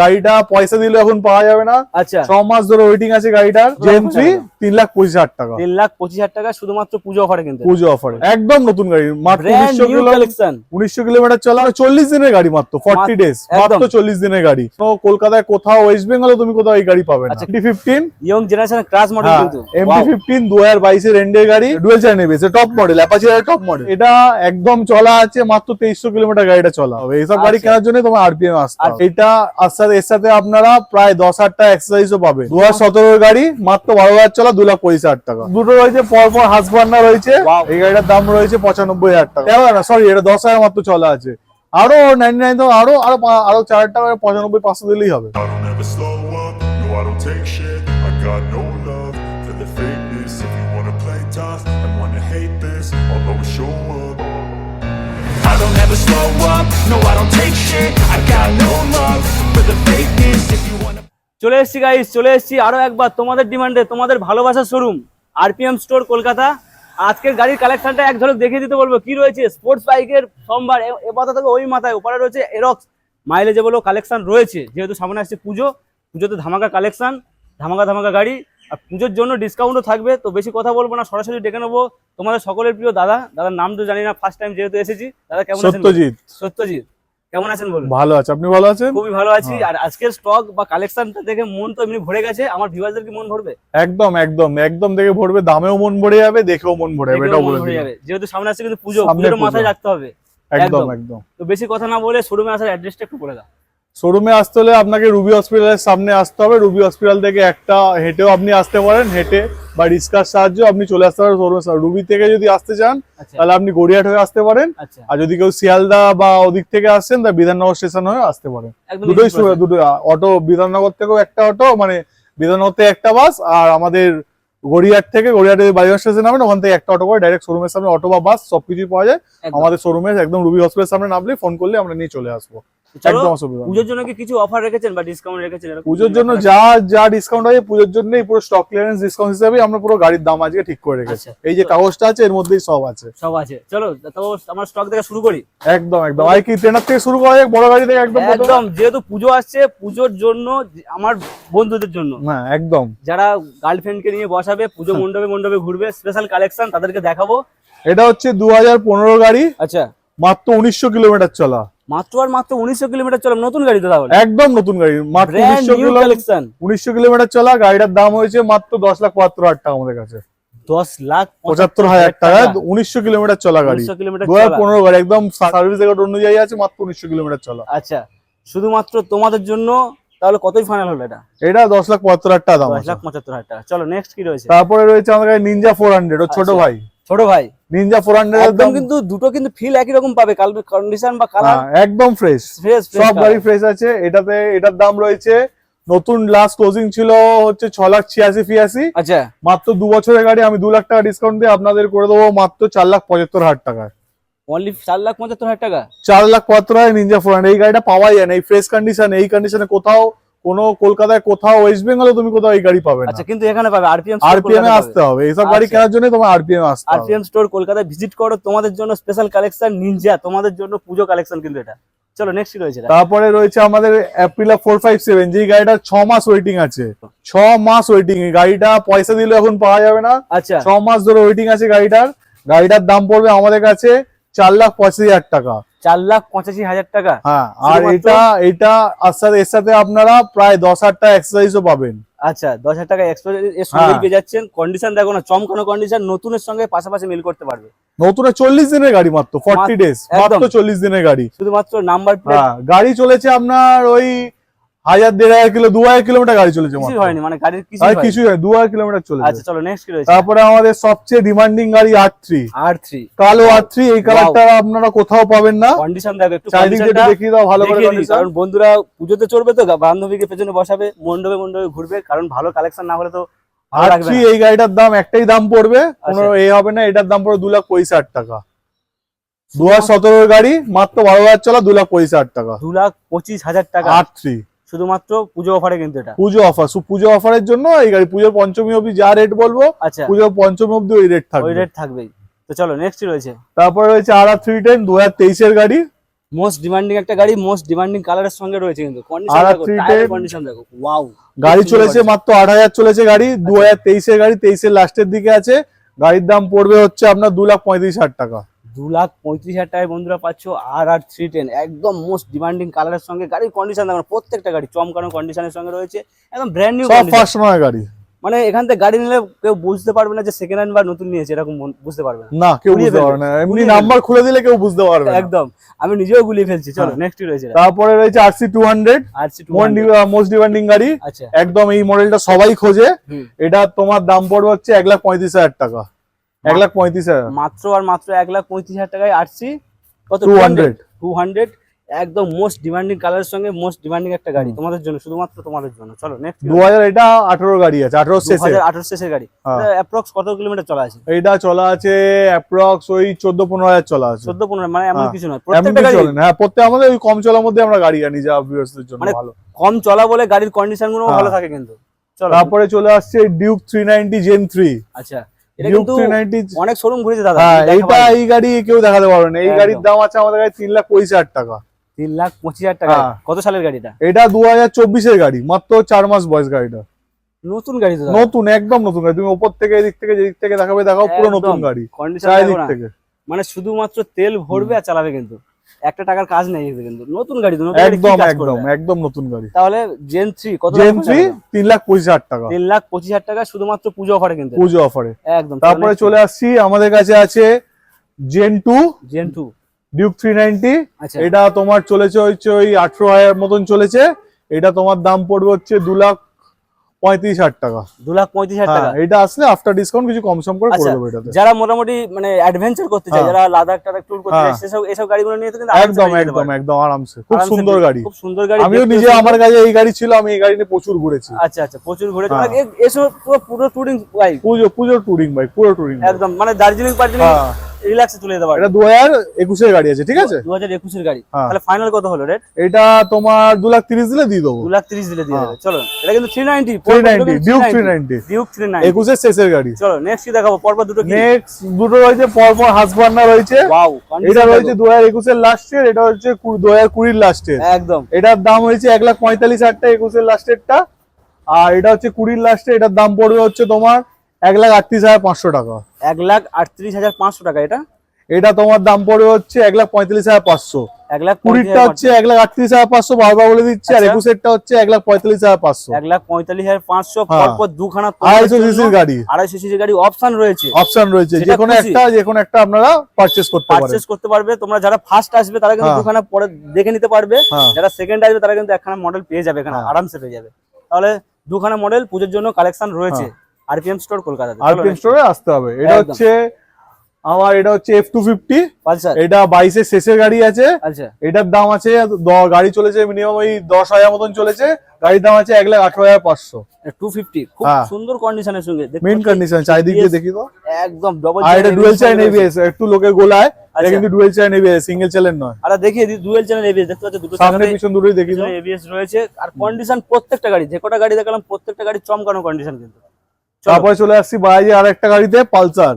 গাড়িটা পয়সা দিলে এখন পাওয়া যাবে না। আচ্ছা। ছ মাস ধরে ওয়েটিং আছে গাড়িটার। জেন থ্রি তিন লাখ পঁচিশ হাজার টাকা। তিন লাখ পঁচিশ হাজার টাকা শুধুমাত্র পুজো অফারে কিন্তু পুজো অফারে একদম নতুন গাড়ি মাত্র উনিশশো নিউ কিলো কালেকশন উনিশশো কিলোমিটার চলা চল্লিশ দিনের গাড়ি মাত্র ফর্টি ডেজ মাত্র চল্লিশ দিনের গাড়ি। কলকাতায় কোথাও ওয়েস্ট বেঙ্গলে তুমি কোথাও এই গাড়ি পাবে না। ফিফটিন ইয়ং জেনারেশন মডেল কিন্তু। এমটি ফিফটিন দু হাজার বাইশের এন্ডের গাড়ি ডুয়েল চ্যানেল বেসে টপ মডেল অ্যাপাচির টপ মডেল এটা একদম চলা আছে মাত্র তেইশশো কিলোমিটার গাড়িটা চলা। হবে এইসব গাড়ি আচ্ছা। কেনার জন্য তোমার আরপিএম আসতে আচ্ছা। এটা সাথে এর সাথে আপনারা প্রায় দশ হাজার টাকা এক্সারসাইজও পাবে দু হাজার সতেরোর গাড়ি মাত্র বারো হাজার চলা দু লাখ পঁচিশ হাজার টাকা। দুটো রয়েছে পরপর হাসবান্না রয়েছে। এই গাড়িটার দাম রয়েছে পঁচানব্বই হাজার টাকা। না সরি এটা দশ হাজার মাত্র চলা আছে। আরও নাইনটি নাইন আরও আরও আরও চার হাজার টাকা পঁচানব্বই পাঁচশো দিলেই হবে। I don't ever slow up, no I don't take shit. I got no love. চলে এসেছি গাইস চলে এসেছি আরও একবার তোমাদের ডিমান্ডে তোমাদের ভালোবাসার শোরুম আরপিএম স্টোর কলকাতা। আজকের গাড়ির কালেকশনটা এক ঝলক দেখিয়ে দিতে বলব কি রয়েছে? স্পোর্টস বাইকের সোমবার এ- পাতা থেকে ওই মাথায় ওপারে রয়েছে এরক্স মাইলেজে বলো কালেকশন রয়েছে যেহেতু সামনে আসছে পুজো পুজোতে ধামাকা কালেকশন ধামাকা ধামাকা গাড়ি আর পুজোর জন্য ডিসকাউন্টও থাকবে তো বেশি কথা বলব না সরাসরি ডেকে নেব তোমাদের সকলের প্রিয় দাদা দাদার নাম তো জানি না ফার্স্ট টাইম যেহেতু এসেছি দাদা কেমন আছেন? সত্যজিৎ। সত্যজিৎ। কেমন আছেন বলুন? ভালো আছে। আপনি ভালো আছেন? খুবই ভালো আছি। আর আজকের স্টক বা কালেকশনটা দেখে মন তো এমনি ভরে গেছে। আমার ভিউয়ারদের কি মন ভরবে? একদম একদম একদম দেখে ভরবে। দামেও মন ভরে যাবে দেখেও মন ভরে যাবে এটাও বলে যাবে। যেহেতু সামনে আসছে কিন্তু পুজো পুজোর মাথায় রাখতে হবে। একদম। একদম। তো বেশি কথা না বলে শোরুমে আসার অ্যাড্রেসটা একটু বলে দাও। শোরুমে আসতে হলে আপনাকে রুবি হসপিটালের সামনে আসতে হবে। রুবি হসপিটাল থেকে একটা হেঁটেও আপনি আসতে পারেন হেঁটে বা রিক্সার সাহায্যে আপনি চলে আসতে পারেন শোরুমে রুবি থেকে যদি আসতে চান আচ্ছা। তাহলে আপনি গড়িয়াট হয়ে আসতে পারেন। আচ্ছা। আর যদি কেউ শিয়ালদা বা ওদিক থেকে আসছেন তা বিধাননগর স্টেশন হয়ে আসতে পারেন। দুটোই দুটো অটো বিধাননগর থেকেও একটা অটো মানে বিধাননগর থেকে একটা বাস আর আমাদের গড়িয়াট থেকে গড়িয়াটে বাজার স্টেশন নামেন ওখান থেকে একটা অটো করে ডাইরেক্ট শোরুমের সামনে অটো বা বাস সবকিছুই পাওয়া যায়। আমাদের শোরুমে একদম রুবি হসপিটালের সামনে নামলে ফোন করলে আমরা নিয়ে চলে আসব। একদম অসুবিধা। পুজোর জন্য কি কিছু অফার রেখেছেন বা ডিসকাউন্ট রেখেছেন? পুজোর জন্য যা যা ডিসকাউন্ট পুজোর জন্য পুরো স্টক ক্লিয়ারেন্স ডিসকাউন্ট হিসেবে আমরা পুরো গাড়ির দাম আজকে ঠিক করে রেখেছি। আচ্ছা। এই যে কাগজটা আছে এর মধ্যেই সব আছে? সব আছে। চলো তো আমার স্টক থেকে শুরু করি। একদম একদম। আর কি ট্রেনার থেকে শুরু করা যাক বড় গাড়ি থেকে একদম একদম যেহেতু পুজো আসছে পুজোর জন্য আমার বন্ধুদের জন্য। হ্যাঁ একদম। যারা গার্লফ্রেন্ডকে নিয়ে বসাবে পুজো মণ্ডপে মণ্ডপে ঘুরবে স্পেশাল কালেকশন তাদেরকে দেখাবো। এটা হচ্ছে দু হাজার পনেরো গাড়ি। আচ্ছা। মাত্র উনিশশো কিলোমিটার চলা। মাত্র আর মাত্র উনিশশো কিলোমিটার চলো নতুন গাড়ি তো একদম নতুন গাড়ি মাত্র উনিশশো কিলোমিটার চলা গাড়িটার দাম হয়েছে মাত্র দশ লাখ পঁয়াত্তর হাজার টাকা আমাদের কাছে। দশ লাখ পঁচাত্তর হাজার টাকা উনিশশো কিলোমিটার চলা গাড়ি। দু হাজার পনেরো গাড়ি একদম সার্ভিস রেকর্ড অনুযায়ী আছে মাত্র উনিশশো কিলোমিটার চলা। আচ্ছা শুধুমাত্র তোমাদের জন্য তাহলে কতই ফাইনাল হলো এটা? এটা দশ লাখ পঁয়াত্তর হাজার টাকা দাম দশ লাখ পঁচাত্তর হাজার টাকা। চলো নেক্সট কি রয়েছে? তারপরে রয়েছে আমাদের নিনজা ফোর হান্ড্রেড ও ছোট আচ্ছা। ভাই। ছোট ভাই। নিনজা ফোর হান্ড্রেড একদম কিন্তু দুটো কিন্তু ফিল একই রকম পাবে কন্ডিশন বা কালার একদম ফ্রেশ ফ্রেশ সব গাড়ি ফ্রেশ আছে। এটাতে এটার দাম রয়েছে। নতুন লাস্ট ক্লোজিং ছিল হচ্ছে ছ লাখ ছিয়াশি ফিয়াশি আচ্ছা। মাত্র দু বছরের গাড়ি আমি দু লাখ টাকা ডিসকাউন্ট দিয়ে আপনাদের করে দেবো মাত্র চার লাখ পঁচাত্তর হাজার টাকায়। অনলি চার লাখ পঁচাত্তর হাজার টাকা? চার লাখ পঁচাত্তর হাজার নিনজা ফোর এই গাড়িটা পাওয়াই যায় না। এই ফ্রেশ কন্ডিশন এই কন্ডিশনে কোথাও কোনো কলকাতায় কোথাও ওয়েস্ট বেঙ্গলে তুমি কোথাও এই গাড়ি পাবে না। আচ্ছা কিন্তু এখানে পাবে আরপিএম আরপিএম এ আসতে হবে। এইসব গাড়ি আচ্ছা। কেনার জন্য তোমার আরপিএম আসতে হবে। আরপিএম স্টোর কলকাতায় ভিজিট করো তোমাদের জন্য স্পেশাল কালেকশন নিনজা তোমাদের জন্য পুজো কালেকশন কিন্তু এটা। চলো নেক্সট রয়েছে? তারপরে রয়েছে আমাদের অ্যাপ্রিলা ফোর ফাইভ সেভেন যেই গাড়িটা ছ মাস ওয়েটিং আছে। ছ মাস ওয়েটিং এই গাড়িটা পয়সা দিলে এখন পাওয়া যাবে না। আচ্ছা। ছ মাস ধরে ওয়েটিং আছে গাড়িটার। গাড়িটার দাম পড়বে আমাদের কাছে চার লাখ পঁচাশি হাজার টাকা। চার লাখ পঁচাশি হাজার টাকা। হ্যাঁ আর এটা এটা এর সাথে আপনারা প্রায় দশ হাজার টাকা এক্সারসাইজও পাবেন। আচ্ছা দশ হাজার টাকা এক্সপ্রেস এর সঙ্গে হ্যাঁ। পেয়ে যাচ্ছেন। কন্ডিশন দেখো না চমকানো কন্ডিশন নতুনের সঙ্গে পাশাপাশি মিল করতে পারবে। নতুন চল্লিশ দিনের গাড়ি মাত্র ফর্টি ডেজ। মাত্র চল্লিশ দিনের গাড়ি। শুধুমাত্র নাম্বার হ্যাঁ গাড়ি চলেছে আপনার ওই হাজার দেড় হাজার কিলো দু হাজার কিলোমিটার গাড়ি চলেছে। হয়নি মানে গাড়ির কিছু আর কিছুই হয় দু হাজার কিলোমিটার চলেছে। আচ্ছা চলো নেক্সট কি রয়েছে? তারপরে আমাদের সবচেয়ে ডিমান্ডিং গাড়ি আর থ্রি আর থ্রি কালো আর থ্রি এই কালারটা আপনারা কোথাও পাবেন না। কন্ডিশন দেখো একটু চারিদিকে দেখিয়ে দাও ভালো করে। কারণ বন্ধুরা পুজোতে চড়বে তো বান্ধবীকে পেছনে বসাবে মন্ডপে মন্ডপে ঘুরবে কারণ ভালো কালেকশন না হলে তো আর থ্রি এই গাড়িটার দাম একটাই দাম পড়বে কোনো আচ্ছা। এ হবে না এটার দাম পড়বে দু লাখ পঁচিশ হাজার টাকা। দু হাজার সতেরোর গাড়ি মাত্র বারো হাজার চলা দু লাখ পঁচিশ হাজার টাকা। দু লাখ পঁচিশ হাজার টাকা। আর থ্রি শুধুমাত্র পুজো অফারে কিন্তু এটা। পুজো অফার পুজো অফারের জন্য এই গাড়ি পুজোর পঞ্চমী অবধি যা রেট বলব আচ্ছা। পুজোর পঞ্চমী অবধি ওই রেট থাকবে। ওই রেট থাকবেই। তো চলো নেক্সট রয়েছে। তারপরে রয়েছে আর আর থ্রি টেন দু হাজার তেইশের গাড়ি। মোস্ট ডিমান্ডিং একটা গাড়ি মোস্ট ডিমান্ডিং কালারের সঙ্গে রয়েছে কিন্তু। কন্ডিশন আর দেখো three কন্ডিশন দেখো। ওয়াও গাড়ি চলেছে মাত্র আট হাজার চলেছে গাড়ি দু হাজার তেইশের গাড়ি তেইশের লাস্টের দিকে আছে। গাড়ির দাম পড়বে হচ্ছে আপনার দু লাখ পঁয়ত্রিশ হাজার টাকা। দু লাখ পঁয়ত্রিশ হাজার টাকায় বন্ধুরা পাচ্ছ আর আর থ্রি টেন একদম মোস্ট ডিমান্ডিং কালারের সঙ্গে গাড়ির কন্ডিশন দেখো প্রত্যেকটা গাড়ি চমকানো কন্ডিশনের সঙ্গে রয়েছে একদম ব্র্যান্ড নিউ ফার্স্ট গাড়ি। মানে এখান থেকে গাড়ি নিলে কেউ বুঝতে পারবে না যে সেকেন্ড হ্যান্ড বা নতুন নিয়েছে এরকম বুঝতে পারবে না। কেউ বুঝতে পারবে না। এমনি নাম্বার খুলে দিলে কেউ বুঝতে পারবে না। একদম আমি নিজেও গুলিয়ে ফেলছি চলো হ্যাঁ। নেক্সট রয়েছে। তারপরে রয়েছে RC two hundred R C two most demanding গাড়ি। আচ্ছা। একদম এই মডেলটা সবাই খোঁজে। এটা তোমার দাম পড়বে হচ্ছে এক লাখ পঁয়ত্রিশ হাজার টাকা। এক লাখ পঁয়ত্রিশ হাজার। মাত্র আর মাত্র এক লাখ পঁয়ত্রিশ হাজার টাকায় আরসি কত? 200 টু হান্ড্রেড একদম মোস্ট ডিমান্ডিং কালারের সঙ্গে মোস্ট ডিমান্ডিং একটা গাড়ি। তোমাদের জন্য শুধুমাত্র তোমাদের জন্য। চলো নেক্সট দু হাজার এটা আঠারো গাড়ি আছে আঠারো দু শেষে আঠারো শেষের গাড়ি। অ্যাপ্রক্স কত কিলোমিটার চলা আছে? এইটা চলা আছে অ্যাপ্রক্স ওই চোদ্দ পনেরো হাজার চলা আছে। চোদ্দ পনেরো মানে এমন হ্যাঁ। কিছু নয়। প্রত্যেকটা গাড়ি চলে না। হ্যাঁ প্রত্যেক আমাদের ওই কম চলার মধ্যে আমরা গাড়ি আনি যা ভিউয়ার্সদের জন্য মানে ভালো। কম চলা বলে গাড়ির কন্ডিশনগুলো হ্যাঁ। ভালো থাকে কিন্তু। চলো। তারপরে চলে আসছে Duke three ninety gen three আচ্ছা। এটা কিন্তু অনেক শোরুম ঘুরেছে দাদা। হ্যাঁ পাইনি। এই গাড়ি কেউ দেখাতে পারবে না। এই গাড়ির দাম আছে আমাদের কাছে তিন লাখ পঁচিশ হাজার টাকা। তিন লাখ পঁচিশ হাজার টাকা। হ্যাঁ। কত সালের গাড়িটা? এটা দু হাজার চব্বিশের গাড়ি মাত্র চার মাস বয়স গাড়িটা। নতুন গাড়ি নতুন একদম নতুন গাড়ি। তুমি ওপর থেকে এদিক থেকে যেদিক থেকে দেখাবে দেখাও পুরো নতুন গাড়ি। কন্ডিশন। থেকে। মানে শুধুমাত্র তেল ভরবে আর চালাবে কিন্তু। একটা টাকার কাজ নেই কিন্তু। নতুন গাড়ি তো একদম একদম একদম নতুন গাড়ি। তাহলে জেন থ্রি কত জেন থ্রি তিন লাখ পঁচিশ হাজার টাকা। তিন লাখ পঁচিশ হাজার টাকা শুধুমাত্র পুজো অফারে কিন্তু পুজো অফারে একদম তারপরে চলে আসছি আমাদের কাছে আছে gen two gen two Duke three ninety আচ্ছা। এটা তোমার চলেছে হচ্ছে ওই আঠারো হাজার মতন চলেছে। এটা তোমার দাম পড়বে হচ্ছে দু লাখ পঁয়ত্রিশ হাজার টাকা। দু লাখ পঁয়ত্রিশ হাজার টাকা। হ্যাঁ এটা আসলে আফটার ডিসকাউন্ট কিছু কম সম করে করে আচ্ছা, দেবো এটাতে। যারা মোটামুটি মানে অ্যাডভেঞ্চার করতে চায় হ্যাঁ। যারা লাদাখ টাদাখ ট্যুর করতে চায় হ্যাঁ। সেসব এসব গাড়িগুলো নিয়ে কিন্তু একদম একদম একদম আরামসে। খুব সুন্দর গাড়ি। খুব সুন্দর গাড়ি আমিও নিজে আমার কাছে এই গাড়ি ছিল আমি এই গাড়ি নিয়ে প্রচুর ঘুরেছি। আচ্ছা আচ্ছা প্রচুর ঘুরে হ্যাঁ। এসব পুরো পুরো ট্যুরিং বাইক পুজো পুজো টুরিং বাইক পুরো টুরিং একদম মানে দার্জিলিং ফার্জিলিং হ্যাঁ। রিল্যাক্সে চলে যেতে পারে এটা দু হাজার একুশের গাড়ি আছে ঠিক আছে? দু হাজার একুশের গাড়ি। হ্যাঁ। তাহলে ফাইনাল কত হলো রেট এটা তোমার দু লাখ তিরিশ দিলে দিয়ে দেবো। দু লাখ তিরিশ দিলে দিয়ে হ্যাঁ। চলো এটা কিন্তু three ninety three ninety Duke three ninety Duke three ninety একুশের শেষের গাড়ি। চলো নেক্সট কি দেখাবো? পরপর দুটো কি? নেক্সট দুটো রয়েছে পরপর হাসবান্না রয়েছে। ওয়াও এটা রয়েছে দু হাজার একুশের লাস্টের এটা হচ্ছে দু হাজার কুড়ির লাস্টের একদম। এটার দাম হয়েছে এক লাখ পঁয়তাল্লিশ হাজার টাকা একুশের লাস্টেরটা আর এটা হচ্ছে কুড়ির লাস্টে এটার দাম পড়বে হচ্ছে তোমার এক লাখ আটত্রিশ হাজার পাঁচশো টাকা। এক লাখ আটত্রিশ হাজার পাঁচশো টাকা এটা? এটা তোমার দাম পড়বে হচ্ছে এক লাখ পঁয়তাল্লিশ হাজার পাঁচশো। এক লাখ কুড়িরটা হচ্ছে এক লাখ আটত্রিশ হাজার পাঁচশো বারবার বলে দিচ্ছি আর আচ্ছা। একুশেরটা হচ্ছে এক লাখ পঁয়তাল্লিশ হাজার পাঁচশো। এক লাখ পঁয়তাল্লিশ হাজার পাঁচশো হ্যাঁ। পরপর দুখানা আড়াইশো সিসির গাড়ি। আড়াইশো সিসি গাড়ি অপশন রয়েছে। অপশন রয়েছে যেটা যে কোনো একটা যে কোনো একটা আপনারা পারচেস করতে পারচেস করতে পারবে তোমরা যারা ফার্স্ট আসবে তারা কিন্তু হ্যাঁ। দুখানা পরে দেখে নিতে পারবে। হ্যাঁ। যারা সেকেন্ড আসবে তারা কিন্তু একখানা মডেল পেয়ে যাবে এখানে হ্যাঁ। আরামসে পেয়ে যাবে। তাহলে দুখানা মডেল পুজোর জন্য কালেকশন রয়েছে। আরপিএম স্টোর কলকাতাতে। আরপিএম স্টোরে আসতে হবে। এটা হচ্ছে আমার এটা হচ্ছে এফ টু ফিফটি এটা বাইশের শেষের গাড়ি আছে। এটার দাম আছে গাড়ি চলেছে মিনিমাম ওই দশ হাজার মতন চলেছে। গাড়ির দাম আছে এক লাখ আঠারো হাজার পাঁচশো। টু ফিফটি খুব হ্যাঁ। সুন্দর কন্ডিশনের সঙ্গে। মেন কন্ডিশন চারিদিক দিয়ে দেখি তো। একদম ডবল আর এটা ডুয়েল চাইন এবিএস। একটু লোকে গোলায় এটা আচ্ছা। কিন্তু ডুয়েল চাইন এবিএস সিঙ্গেল চ্যানেল নয়। আর দেখিয়ে দিই ডুয়েল চ্যানেল এবিএস দেখতে পাচ্ছ দুটো সামনে পিছন দুটোই দেখি এবিএস রয়েছে। আর কন্ডিশন প্রত্যেকটা গাড়ি যে কটা গাড়ি দেখালাম প্রত্যেকটা গাড়ি চমকানো কন্ডিশন কিন্তু। তারপরে চলে আসছি বাইরে আর একটা গাড়িতে Pulsar.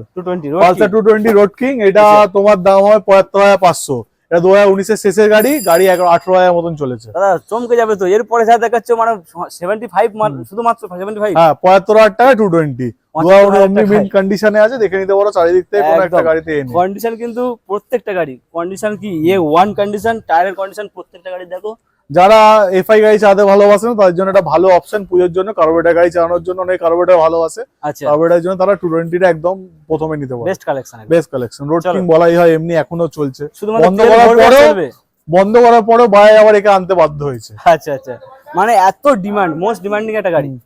Pulsar two twenty road king এটা আচ্ছা। তোমার দাম হয় পঁয়াত্তর হাজার পাঁচশো। এটা দু হাজার উনিশের শেষের গাড়ি গাড়ি আঠারো হাজার মতন চলেছে। দাদা চমকে যাবে তো। এরপরে যা দেখাচ্ছ মানে সেভেন্টি ফাইভ শুধুমাত্র সেভেন্টি ফাইভ হ্যাঁ পঁয়াত্তর হাজার টাকা টু টোয়েন্টি দু হাজার 75,000 কন্ডিশনে আছে দেখে নিতে পারো চারিদিক থেকে কোনো একটা গাড়িতে কন্ডিশন কিন্তু প্রত্যেকটা গাড়ি। কন্ডিশন কি? এ ওয়ান কন্ডিশন টায়ারের কন্ডিশন প্রত্যেকটা গাড়ি দেখো। যারা এফআই গাড়ি চালাতে ভালোবাসেন তাদের জন্য একটা ভালো অপশন পুজোর জন্য কার্বোরেটার গাড়ি চালানোর জন্য অনেক কার্বোরেটার ভালোবাসে আচ্ছা। কার্বোরেটার জন্য তারা টু টোয়েন্টিটা একদম প্রথমে নিতে পারে। Best collection best collection road. King বলাই হয় এমনি এখনও চলছে। বন্ধ করার পরেও- বন্ধ করার পরেও ভাই আবার একে আনতে বাধ্য হয়েছে। আচ্ছা আচ্ছা। মানে এত ডিমান্ড মোস্ট ডিমান্ডিং একটা গাড়ি।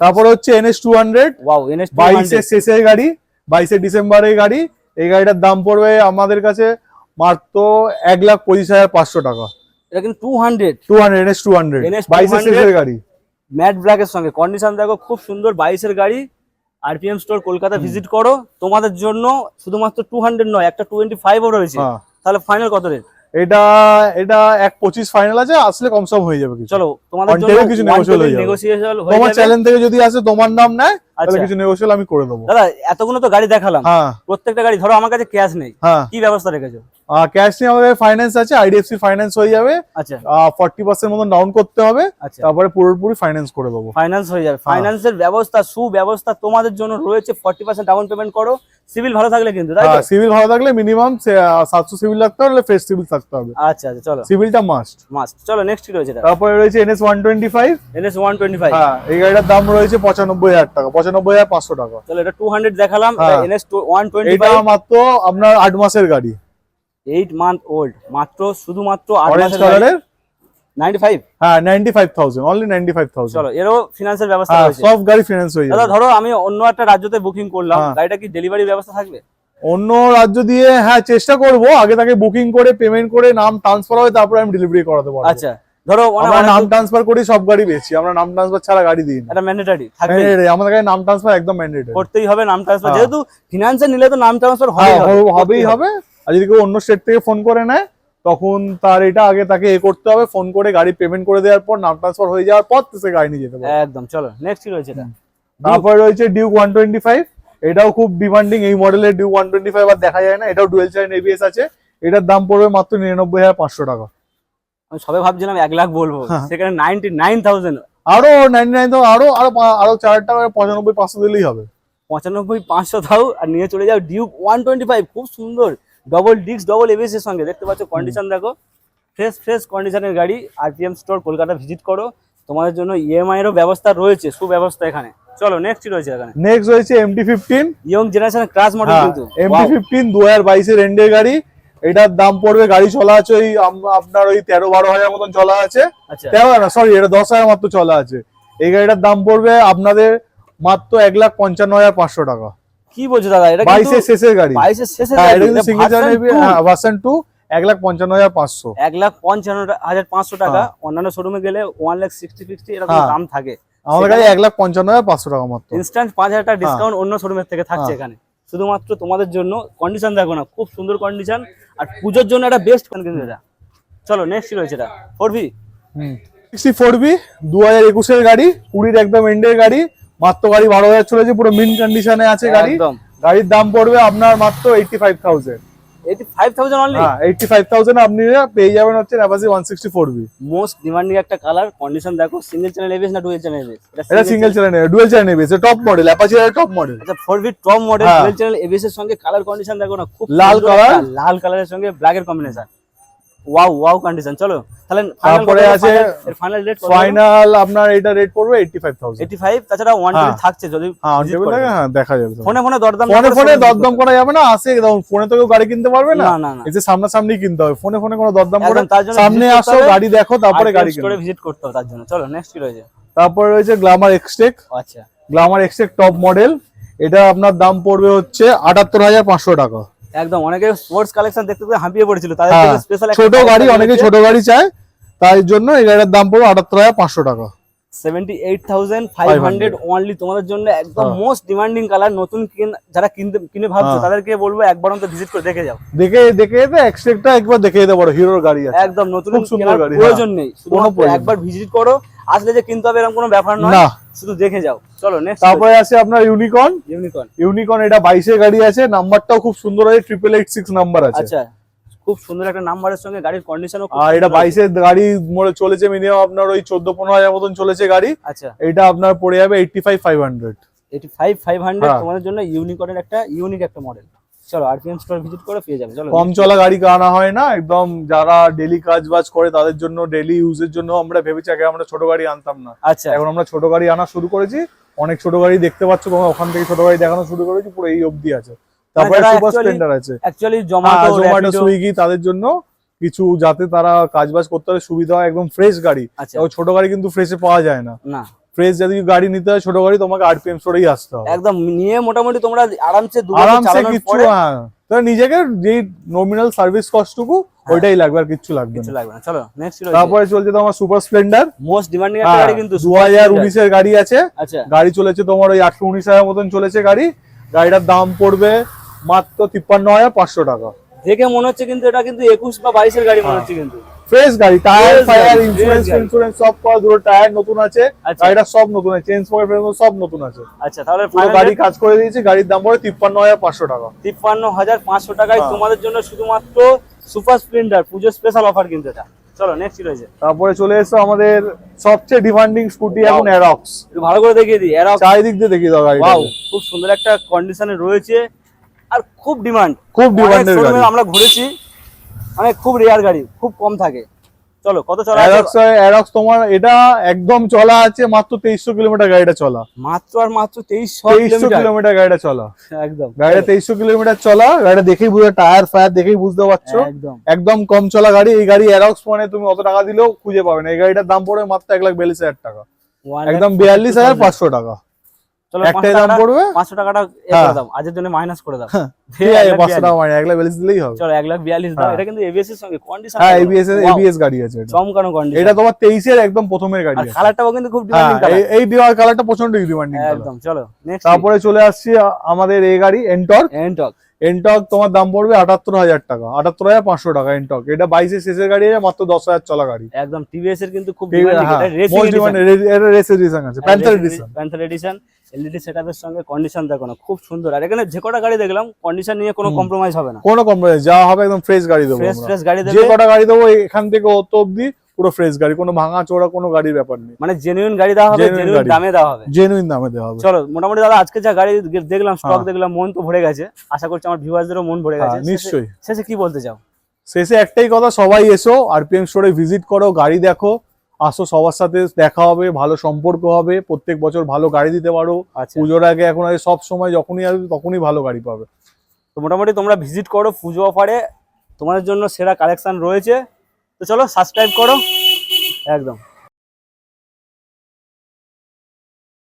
তারপরে হচ্ছে NS two hundred wow NS বাইশের শেষের গাড়ি বাইশে ডিসেম্বরের গাড়ি। এই গাড়িটার দাম পড়বে আমাদের কাছে মাত্র এক লাখ পঁচিশ হাজার পাঁচশো টাকা। এটা কিন্তু two hundred two hundred two hundred NS বাইশের 200 শেষের গাড়ি। ম্যাট ব্ল্যাকের সঙ্গে। কন্ডিশন দেখো খুব সুন্দর বাইশের গাড়ি। আরপিএম স্টোর কলকাতা ভিজিট করো। তোমাদের জন্য শুধুমাত্র টু হান্ড্রেড নয় একটা টোয়েন্টি ফাইভও রয়েছে। হ্যাঁ। তাহলে ফাইনাল কত রেট এটা এটা এক পঁচিশ ফাইনাল আছে আসলে কম সম হয়ে যাবে কিছু। চলো তোমাদের জন্য কিছু নেগোসিয়েশন হয়ে তোমার চ্যানেল থেকে যদি আসে তোমার নাম নেয় তাহলে আচ্ছা। কিছু নেগোসিয়েল আমি করে দেবো। দাদা এতগুলো তো গাড়ি দেখালাম। হ্যাঁ। প্রত্যেকটা গাড়ি ধরো আমার কাছে ক্যাশ নেই। হ্যাঁ। কি ব্যবস্থা রেখেছো? ক্যাশ নিয়ে আমাদের ফাইন্যান্স আছে আইডিএফসি ফাইন্যান্স হয়ে যাবে। আচ্ছা। ফর্টি পার্সেন্ট মতন ডাউন করতে হবে আচ্ছা। তারপরে পুরোপুরি ফাইন্যান্স করে দেবো। ফাইন্যান্স হয়ে হ্যাঁ। যাবে ফাইন্যান্সের ব্যবস্থা সুব্যবস্থা তোমাদের জন্য রয়েছে। ফর্টি পার্সেন্ট ডাউন পেমেন্ট করো। সিভিল ভালো থাকলে কিন্তু সিভিল ভালো থাকলে মিনিমাম সাতশো সিভিল রাখতে হবে ফ্রেশ সিভিল থাকতে হবে। আচ্ছা আচ্ছা চলো। সিভিলটা মাস্ট মাস্ট চলো নেক্সট কি রয়েছে? তারপরে রয়েছে NS one twenty five NS one twenty five হ্যাঁ এই গাড়িটার দাম রয়েছে পঁচানব্বই হাজার টাকা। পঁচানব্বই হাজার পাঁচশো টাকা। চলো এটা টু হান্ড্রেড দেখালাম। হ্যাঁ। এনএস ওয়ান টোয়েন্টি মাত্র আপনার আট মাসের গাড়ি। এইট মান্থ ওল্ড মাত্র শুধুমাত্র অরেঞ্জ কালারের নাইনটি ফাইভ হ্যাঁ ninety five thousand only ninety five thousand চলো এরও ফিনান্সের ব্যবস্থা হ্যাঁ সব গাড়ি ফিনান্স হয়ে যাবে। ধরো আমি অন্য একটা রাজ্যতে বুকিং করলাম হ্যাঁ। গাড়িটা কি ডেলিভারি ব্যবস্থা থাকবে? অন্য রাজ্য দিয়ে হ্যাঁ চেষ্টা করব আগে তাকে বুকিং করে পেমেন্ট করে নাম ট্রান্সফার হবে তারপরে আমি ডেলিভারি করাতে পারব। আচ্ছা ধরো আমরা নাম ট্রান্সফার করি সব গাড়ি বেচি আমরা নাম ট্রান্সফার ছাড়া গাড়ি দিই না। এটা ম্যান্ডেটারি থাকবে আমাদের কাছে নাম ট্রান্সফার একদম ম্যান্ডেটরি করতেই হবে নাম ট্রান্সফার হ্যাঁ। যেহেতু ফিনান্সে নিলে তো নাম ট্রান্সফার হ্যাঁ হবে হবে- হবেই হবে। আর যদি কেউ অন্য স্টেট থেকে ফোন করে নেয় তখন তার এটা আগে তাকে এ করতে হবে ফোন করে গাড়ি পেমেন্ট করে দেওয়ার পর নাম ট্রান্সফার হয়ে যাওয়ার পর সে গাড়ি নিয়ে যেতে পারে একদম চলো নেক্সট কি রয়েছে এটা? তারপরে রয়েছে ডিউক ওয়ান টোয়েন্টি ফাইভ এটাও খুব ডিমান্ডিং এই মডেলের ডিউক ওয়ান টোয়েন্টি ফাইভ আর দেখা যায় না এটাও ডুয়েল চাইন এবিএস আছে এটার দাম পড়বে মাত্র নিরানব্বই হাজার পাঁচশো টাকা। আমি সবে ভাবছিলাম এক লাখ বলব হ্যাঁ। সেখানে নাইনটি নাইন থাউজেন্ড আরও নাইনটি নাইন আরও আরও আরও চার টাকা পঁচানব্বই পাঁচশো দিলেই হবে। পঁচানব্বই পাঁচশো দাও আর নিয়ে চলে যাও ডিউক ওয়ান টোয়েন্টি ফাইভ খুব সুন্দর। ডবল ডিস্ক ডবল এবিএস এর সঙ্গে। দেখতে পাচ্ছ কন্ডিশন দেখো। ফ্রেশ ফ্রেশ কন্ডিশনের গাড়ি আরপিএম স্টোর কলকাতা ভিজিট করো। তোমাদের জন্য ইএমআই এরও ব্যবস্থা রয়েছে সুব্যবস্থা এখানে। চলো নেক্সট রয়েছে এখানে? নেক্সট রয়েছে MT fifteen young generation crush model কিন্তু। এমটি ফিফটিন দু হাজার বাইশের এন্ডের গাড়ি। এটার দাম পড়বে গাড়ি চলা আছে ওই আপনার ওই তেরো বারো হাজার মতন চলা আছে। আচ্ছা। তেরো না সরি এটা দশ হাজার মাত্র চলা আছে। এই গাড়িটার দাম পড়বে আপনাদের মাত্র এক লাখ পঞ্চান্ন হাজার পাঁচশো টাকা। কি বলছো দাদা? এটা বাইশের শেষের গাড়ি। বাইশের শেষে হ্যাঁ এটা কিন্তু সিঙ্গেল চ্যানেল ভার্সন টু এক লাখ পঞ্চান্ন হাজার পাঁচশো। এক লাখ পঞ্চান্ন হাজার পাঁচশো টাকা। হ্যাঁ। অন্যান্য শোরুমে গেলে ওয়ান লাখ সিক্সটি ফিক্সটি এরকম হ্যাঁ। দাম থাকে। আমাদের গাড়ি এক লাখ পঞ্চান্ন হাজার পাঁচশো টাকা মাত্র। ইনস্ট্যান্ট পাঁচ হাজার টাকা ডিসকাউন্ট অন্য শোরুমের থেকে থাকছে হ্যাঁ। এখানে। শুধুমাত্র তোমাদের জন্য কন্ডিশন দেখো না খুব সুন্দর কন্ডিশন আর পুজোর জন্য একটা বেস্ট কিন্তু এটা চলো নেক্সট রয়েছে এটা? Four V sixty four V দু হাজার একুশের গাড়ি কুড়ির একদম এন্ডের গাড়ি। মাত্র গাড়ি বারো হাজার চলেছে পুরো মিন কন্ডিশনে আছে গাড়ি। গাড়ির দাম পড়বে আপনার মাত্র eighty five thousand eighty five thousand আপনি পেয়ে যাবেন হচ্ছে মোস্ট ডিমান্ডিং একটা কালার কন্ডিশন দেখো সিঙ্গেল চ্যানেল এবিএস না ডুয়েল চ্যানেল এবিএস এটা single channel dual channel top model Apache top model আচ্ছা top model. Dual channel ABS এর সঙ্গে কালার কন্ডিশন দেখো না খুব লাল। একটা লাল কালারের সঙ্গে ব্ল্যাক এর কম্বিনেশন ওয়াও ওয়াও কন্ডিশন চলো। তাহলে তারপরে আছে ফাইনাল রেট ফাইনাল আপনার এটা রেট পড়বে এইটটি ফাইভ থাউজেন্ড 85 তাছাড়া ওয়ান হ্যাঁ। থাকছে যদি হ্যাঁ টেবিল। হ্যাঁ দেখা যাবে ফোনে ফোনে দরদাম ফোনে ফোনে দরদাম করা যাবে না আসে একদম ফোনে তো কেউ গাড়ি কিনতে পারবে না। না না না। এই যে সামনাসামনি কিনতে হবে ফোনে ফোনে কোনো দরদাম করে সামনে আসো গাড়ি দেখো তারপরে গাড়ি কিনো। ভিজিট করতে হবে তার জন্য। চলো নেক্সট কি রয়েছে? তারপরে রয়েছে গ্লামার এক্সটেক আচ্ছা। গ্লামার এক্সটেক টপ মডেল এটা আপনার দাম পড়বে হচ্ছে আটাত্তর হাজার পাঁচশো টাকা। একদম অনেকে স্পোর্টস কালেকশন দেখতে দেখতে হাঁপিয়ে পড়েছিল তাদের হ্যাঁ, স্পেশাল ছোট গাড়ি অনেকে ছোট গাড়ি চায় তাই জন্য এই গাড়ির দাম পড়বে আটাত্তর হাজার পাঁচশো টাকা। 78500 অনলি তোমাদের জন্য একদম হ্যাঁ। মোস্ট ডিমান্ডিং কালার নতুন যারা কিনতে কিনে ভাবছ হ্যাঁ। তাদেরকে বলব একবার অন্তত ভিজিট করে দেখে যাও। দেখে দেখে যেতে একবার দেখে যেতে পারো হিরোর গাড়ি আছে। একদম নতুন সুন্দর গাড়ি, প্রয়োজন নেই। শুধুমাত্র একবার ভিজিট করো আসলে যে কিনতে হবে এরকম কোনো ব্যাপার নয়। শুধু দেখে যাও। চলো নেক্সট তারপরে আছে আপনার ইউনিকর্ন ইউনিকর্ন ইউনিকর্ন এটা বাইশের গাড়ি আছে নাম্বারটাও খুব সুন্দর আছে ট্রিপল এইট সিক্স নাম্বার আছে। আচ্ছা। খুব সুন্দর একটা নাম্বারের সঙ্গে গাড়ির কন্ডিশনও আর এটা বাইশের গাড়ি মোড়ে চলেছে মিনিমাম আপনার ওই চোদ্দ পনেরো হাজার মতন চলেছে গাড়ি। আচ্ছা। এটা আপনার পড়ে যাবে eighty five five hundred eighty five five hundred. তোমাদের জন্য ইউনিকর্নের একটা ইউনিক একটা মডেল চলো আরপিএম স্টোর ভিজিট করে পেয়ে যাবে চলো কম চলা গাড়ি আনা হয় না একদম যারা ডেলি কাজ বাজ করে তাদের জন্য ডেলি ইউজের জন্য আমরা ভেবেছি আগে আমরা ছোট গাড়ি আনতাম না। আচ্ছা। এখন আমরা ছোট গাড়ি আনা শুরু করেছি অনেক ছোট গাড়ি দেখতে পাচ্ছ তোমরা ওখান থেকে ছোট গাড়ি দেখানো শুরু করেছি পুরো এই অবধি আছে। তারপরে যারা সুপার actually- স্প্লেন্ডার আছে। অ্যাকচুয়ালি জোম্যাটো জোম্যাটো সুইগি তাদের জন্য কিছু যাতে তারা কাজ বাজ করতে পারে সুবিধা হয় একদম ফ্রেশ গাড়ি। আচ্ছা। ছোট গাড়ি কিন্তু ফ্রেশে পাওয়া যায় না। না। ফ্রেশ যদি গাড়ি নিতে হয় ছোট গাড়ি তোমাকে আরপিএম স্টোরেই আসতে হবে। একদম নিয়ে মোটামুটি তোমরা আরামসে আরামসে পরে হ্যাঁ। নিজেকে যেই নমিনাল সার্ভিস কস্টটুকু ওইটাই লাগবে আর কিচ্ছু লাগবে কিছু লাগবে না। চলো নেক্সট তারপরে চলছে তোমার সুপার স্প্লেন্ডার মোস্ট ডিমান্ডিং একটা গাড়ি কিন্তু হাজার Splendor। উনিশের গাড়ি আছে। আচ্ছা। গাড়ি চলেছে তোমার ওই আটশো উনিশ হাজার মতন চলেছে গাড়ি। গাড়িটার দাম পড়বে মাত্র তিপ্পান্ন হাজার পাঁচশো টাকা। দেখে মনে হচ্ছে কিন্তু এটা কিন্তু একুশ বা বাইশের গাড়ি মনে হচ্ছে কিন্তু। ফ্রেশ গাড়ি টায়ার ফায়ার ইন্স্যুরেন্স ইন্স্যুরেন্স সব করা দুটো টায়ার নতুন আছে আচ্ছা। গাড়িটা সব নতুন আছে চেঞ্জ পকেট সব নতুন আছে। আচ্ছা তাহলে পুরো গাড়ি কাজ করে দিয়েছে গাড়ির দাম পড়ে তিপ্পান্ন হাজার পাঁচশো টাকা। তিপ্পান্ন হাজার পাঁচশো টাকায় হ্যাঁ। তোমাদের জন্য শুধুমাত্র super Splendor Puja special offer কিন্তু এটা। চলো নেক্সট কি রয়েছে? তারপরে চলে এসো আমাদের সবচেয়ে ডিমান্ডিং স্কুটি এখন অ্যারক্স ভালো করে দেখিয়ে দিই এরা চারিদিক দিয়ে দেখিয়ে দাও ওয়াও খুব সুন্দর একটা কন্ডিশনে রয়েছে। আর খুব ডিমান্ড। খুব ডিমান্ডের গাড়ি। আমরা ঘুরেছি মানে খুব রেয়ার গাড়ি খুব কম থাকে। চলো কত চলা? অ্যারক্স তোমার এটা একদম চলা আছে মাত্র কিলোমিটার গাড়িটা চলা। মাত্র আর মাত্র কিলোমিটার? গাড়িটা চলা। একদম। গাড়িটা কিলোমিটার চলা গাড়িটা দেখেই বুঝে টায়ার ফায়ার দেখেই বুঝতে পারছ। একদম। একদম কম চলা গাড়ি এই গাড়ি অ্যারক্স মানে তুমি অত টাকা দিলেও খুঁজে পাবে না। এই গাড়িটার দাম পড়বে মাত্র এক লাখ বিয়াল্লিশ হাজার টাকা। একদম lakh বিয়াল্লিশ হাজার। পাঁচশো টাকা। চলো একটাই দাম পড়বে? পাঁচশো টাকাটা হ্যাঁ। করে দাও আজের জন্য মাইনাস করে দাও। ঠিক এক আছে লাখ পাঁচশো বিয়াল্লিশ। টাকা মানে এক লাখ বিয়াল্লিশ দিলেই হবে। চলো এক লাখ বিয়াল্লিশ দাও হ্যাঁ। এটা কিন্তু এবিএস এর সঙ্গে কন্ডিশন হ্যাঁ এবিএস এবিএস গাড়ি আছে এটা। চমকানো কন্ডিশন এটা তোমার একদম প্রথমের গাড়ি আর আছে। কালারটাও কিন্তু খুব ডিমান্ডিং কালার এই- এই কালারটা প্রচণ্ড ডিমান্ডিং একদম চলো নেক্সট তারপরে চলে আসছি আমাদের এই গাড়ি এন্টর্ক এনটক এন্টক তোমার দাম পড়বে আটাত্তর হাজার টাকা আটাত্তর হাজার পাঁচশো টাকা এনটক এটা বাইশের শেষের গাড়ি আছে মাত্র দশ হাজার চলা গাড়ি। একদম টিভিএস এর কিন্তু খুব রেস এডিশন আছে Panther edition Panther edition LED সেটআপের সঙ্গে কন্ডিশন দেখো না খুব সুন্দর। আর এখানে যে কটা গাড়ি দেখলাম কন্ডিশন নিয়ে কোনো। কম্প্রোমাইজ হবে না। কোনো কম্প্রোমাইজ যা হবে একদম ফ্রেশ গাড়ি দেবো ফ্রেশ ফ্রেশ গাড়ি যে দেবে। কটা গাড়ি দেবো এখান থেকে অত অবধি পুরো ফ্রেশ গাড়ি কোনো ভাঙা চোরা কোনো গাড়ির ব্যাপার নেই। মানে জেনুইন গাড়ি দেওয়া হবে জেনুইন দামে দেওয়া হবে। জেনুইন দামে দেওয়া হবে। চলো মোটামুটি দাদা আজকে যা গাড়ি দেখলাম স্টক হ্যাঁ। দেখলাম মন তো ভরে গেছে। আশা করছি আমার ভিউয়ারদেরও মন ভরে গেছে। হ্যাঁ, নিশ্চয়ই। শেষে কি বলতে চাও? শেষে একটাই কথা সবাই এসো আরপিএম স্টোরে ভিজিট করো গাড়ি দেখো। আসো সবার সাথে দেখা হবে ভালো সম্পর্ক হবে প্রত্যেক বছর ভালো গাড়ি দিতে পারো। আচ্ছা। পুজোর আগে এখন আগে সব সময় যখনই আসবে তখনই ভালো গাড়ি পাবে। তো মোটামুটি তোমরা ভিজিট করো পুজো অফারে তোমাদের জন্য সেরা কালেকশন রয়েছে। তো চলো সাবস্ক্রাইব করো। একদম।